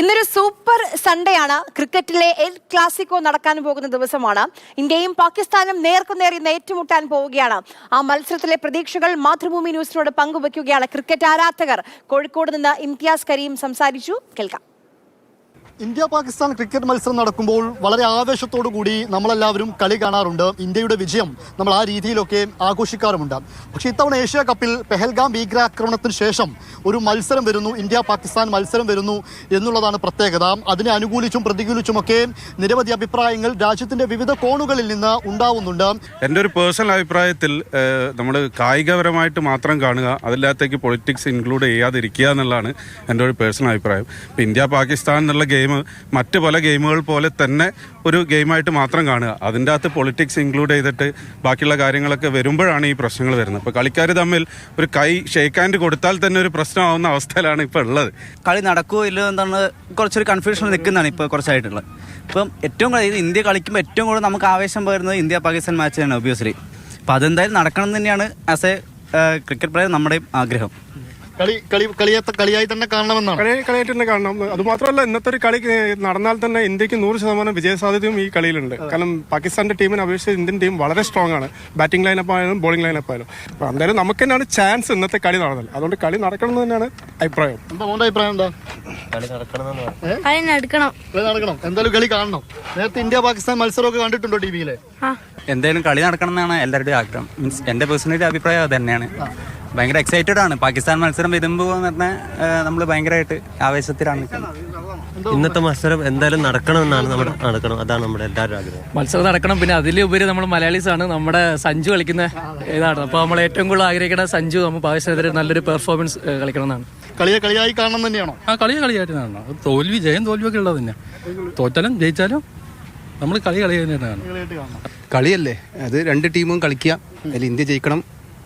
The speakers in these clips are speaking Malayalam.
ഇന്നൊരു സൂപ്പർ സൺഡേ ആണ് ക്രിക്കറ്റിലെ എൽ ക്ലാസിക്കോ നടക്കാൻ പോകുന്ന ദിവസമാണ്. ഇന്ത്യയും പാകിസ്ഥാനും നേർക്കുനേർ ഇന്ന് ഏറ്റുമുട്ടാൻ പോവുകയാണ്. ആ മത്സരത്തിലെ പ്രതീക്ഷകൾ മാതൃഭൂമി ന്യൂസിനോട് പങ്കുവയ്ക്കുകയാണ് ക്രിക്കറ്റ് ആരാധകർ. കോഴിക്കോട് നിന്ന് ഇംതിയാസ് കരീം സംസാരിച്ചു. കേൾക്കാം. ഇന്ത്യ പാകിസ്ഥാൻ ക്രിക്കറ്റ് മത്സരം നടക്കുമ്പോൾ വളരെ ആവേശത്തോടു കൂടി നമ്മളെല്ലാവരും കളി കാണാറുണ്ട്. ഇന്ത്യയുടെ വിജയം നമ്മൾ ആ രീതിയിലൊക്കെ ആഘോഷിക്കാറുമുണ്ട്. പക്ഷേ ഇത്തവണ ഏഷ്യ കപ്പിൽ പെഹൽഗാം ഭീകരാക്രമണത്തിന് ശേഷം ഒരു മത്സരം വരുന്നു ഇന്ത്യ പാകിസ്ഥാൻ മത്സരം വരുന്നു എന്നുള്ളതാണ് പ്രത്യേകത. അതിനെ അനുകൂലിച്ചും പ്രതികൂലിച്ചുമൊക്കെ നിരവധി അഭിപ്രായങ്ങൾ രാജ്യത്തിന്റെ വിവിധ കോണുകളിൽ നിന്ന് ഉണ്ടാവുന്നുണ്ട്. എന്റെ ഒരു പേഴ്സണൽ അഭിപ്രായത്തിൽ നമ്മൾ കായികപരമായിട്ട് മാത്രം കാണുക അതിനകത്തേക്ക് പൊളിറ്റിക്സ് ഇൻക്ലൂഡ് ചെയ്യാതിരിക്കുക എന്നുള്ളതാണ് എന്റെ ഒരു പേഴ്സണൽ അഭിപ്രായം. ഇന്ത്യ പാകിസ്ഥാൻ എന്നുള്ള ഗെയിം മറ്റ് പല ഗെയിമുകൾ പോലെ തന്നെ ഒരു ഗെയിമായിട്ട് മാത്രം കാണുക. അതിന്റെ അകത്ത് പൊളിറ്റിക്സ് ഇൻക്ലൂഡ് ചെയ്തിട്ട് ബാക്കിയുള്ള കാര്യങ്ങളൊക്കെ വരുമ്പോഴാണ് ഈ പ്രശ്നങ്ങൾ വരുന്നത്. ഇപ്പോൾ കളിക്കാർ തമ്മിൽ ഒരു കൈ ഷേക്ക് ഹാൻഡ് കൊടുത്താൽ തന്നെ ഒരു പ്രശ്നമാവുന്ന അവസ്ഥയിലാണ് ഇപ്പോൾ ഉള്ളത്. കളി നടക്കുമോ ഇല്ലയോ എന്താണ് കുറച്ചൊരു കൺഫ്യൂഷൻ നിൽക്കുന്നതാണ് ഇപ്പോൾ കുറച്ചായിട്ടുള്ളത്. ഇപ്പം ഏറ്റവും കൂടുതൽ ഇന്ത്യ കളിക്കുമ്പോൾ ഏറ്റവും കൂടുതൽ നമുക്ക് ആവേശം പകരുന്നത് ഇന്ത്യ പാകിസ്ഥാൻ മാച്ച് തന്നെ ഒബിയസ്ലി അപ്പോൾ അതെന്തായാലും നടക്കണം തന്നെയാണ് ആസ് എ ക്രിക്കറ്റ് പ്ലെയർ നമ്മുടെയും ആഗ്രഹം. കളി കളി കളിയത്തെ കളിയായി തന്നെ കാണണമെന്നാണ്. കളി കളിയായിട്ട് തന്നെ കാണണം. അതുമാത്രമല്ല ഇന്നത്തെ ഒരു കളി നടന്നാൽ തന്നെ ഇന്ത്യയ്ക്ക് നൂറ് ശതമാനം വിജയ സാധ്യതയും ഈ കളിയിലുണ്ട്. കാരണം പാകിസ്ഥാന്റെ ടീമിനെ അപേക്ഷിച്ച് ഇന്ത്യൻ ടീം വളരെ സ്ട്രോങ് ആണ്. ബാറ്റിംഗ് ലൈനപ്പ് ആയാലും ബോളിംഗ് ലൈനപ്പ് ആയാലും. അപ്പോൾ എന്തായാലും നമുക്ക് തന്നെയാണ് ചാൻസ് ഇന്നത്തെ കളി നടന്നത്. അതുകൊണ്ട് കളി നടക്കണം എന്ന് തന്നെയാണ് അഭിപ്രായം. എന്താ മോന്റെ അഭിപ്രായം എന്താ? കളി നടക്കണം. കളി നടക്കണം. എന്തായാലും കളി കാണണം. നേരത്തെ ഇന്ത്യ പാകിസ്ഥാൻ മത്സരമൊക്കെ കണ്ടിട്ടുണ്ടോ ടി വിയിലെ എന്തായാലും കളി നടക്കണം എന്നാണ് എല്ലാവരുടെയും ആഗ്രഹം. മീൻസ് എന്റെ പേഴ്സണലി അഭിപ്രായം അത് തന്നെയാണ്. ഭയങ്കര എക്സൈറ്റഡ് ആണ്. പാകിസ്ഥാൻ മത്സരം വരുമ്പോൾ എന്ന് പറഞ്ഞാൽ നമ്മൾ ഭയങ്കരമായിട്ട് ആവേശത്തിലാണ് ഇന്നത്തെ മത്സരം എന്തായാലും നടക്കണമെന്നാണ് നമ്മുടെ നടക്കണം. അതാണ് നമ്മുടെ എല്ലാവരും ആഗ്രഹം. മത്സരം നടക്കണം. പിന്നെ അതിലുപരി നമ്മൾ മലയാളീസ് ആണ്. നമ്മുടെ സഞ്ജു കളിക്കുന്ന ഇതാണ്. അപ്പോൾ നമ്മൾ ഏറ്റവും കൂടുതൽ ആഗ്രഹിക്കുന്ന സഞ്ജു നമ്മൾ പാകിസ്ഥാനെതിരെ നല്ലൊരു പെർഫോമൻസ് കളിക്കണം എന്നാണ് കളിയെ കളിയായി കാണണം തന്നെയാണോ? ആ കളിയെ കളിയായിട്ട് കാണണം. തോൽവി ജയം തോൽവിയൊക്കെ ഉള്ളത് തന്നെ. തോറ്റാലും ജയിച്ചാലും നമ്മൾ കളി കളി തന്നെയാണ് കളിയായിട്ട് കാണണം. കളിയല്ലേ? അത് രണ്ട് ടീമും കളിക്കുക. അതിൽ ഇന്ത്യ ജയിക്കണം.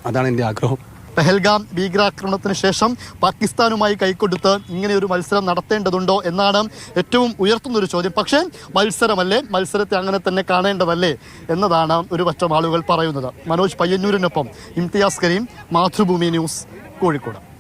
അതാണ് എന്റെ ആഗ്രഹം. പെഹൽഗാം ഭീകരാക്രമണത്തിന് ശേഷം പാകിസ്ഥാനുമായി കൈക്കൊടുത്ത് ഇങ്ങനെ ഒരു മത്സരം നടത്തേണ്ടതുണ്ടോ എന്നാണ് ഏറ്റവും ഉയർത്തുന്നൊരു ചോദ്യം. പക്ഷേ മത്സരമല്ലേ? മത്സരത്തെ അങ്ങനെ തന്നെ കാണേണ്ടതല്ലേ എന്നതാണ് ഒരു പറ്റം ആളുകൾ പറയുന്നത്. മനോജ് പയ്യന്നൂരിനൊപ്പം ഇംതിയാസ് കരീം മാതൃഭൂമി ന്യൂസ് കോഴിക്കോട്.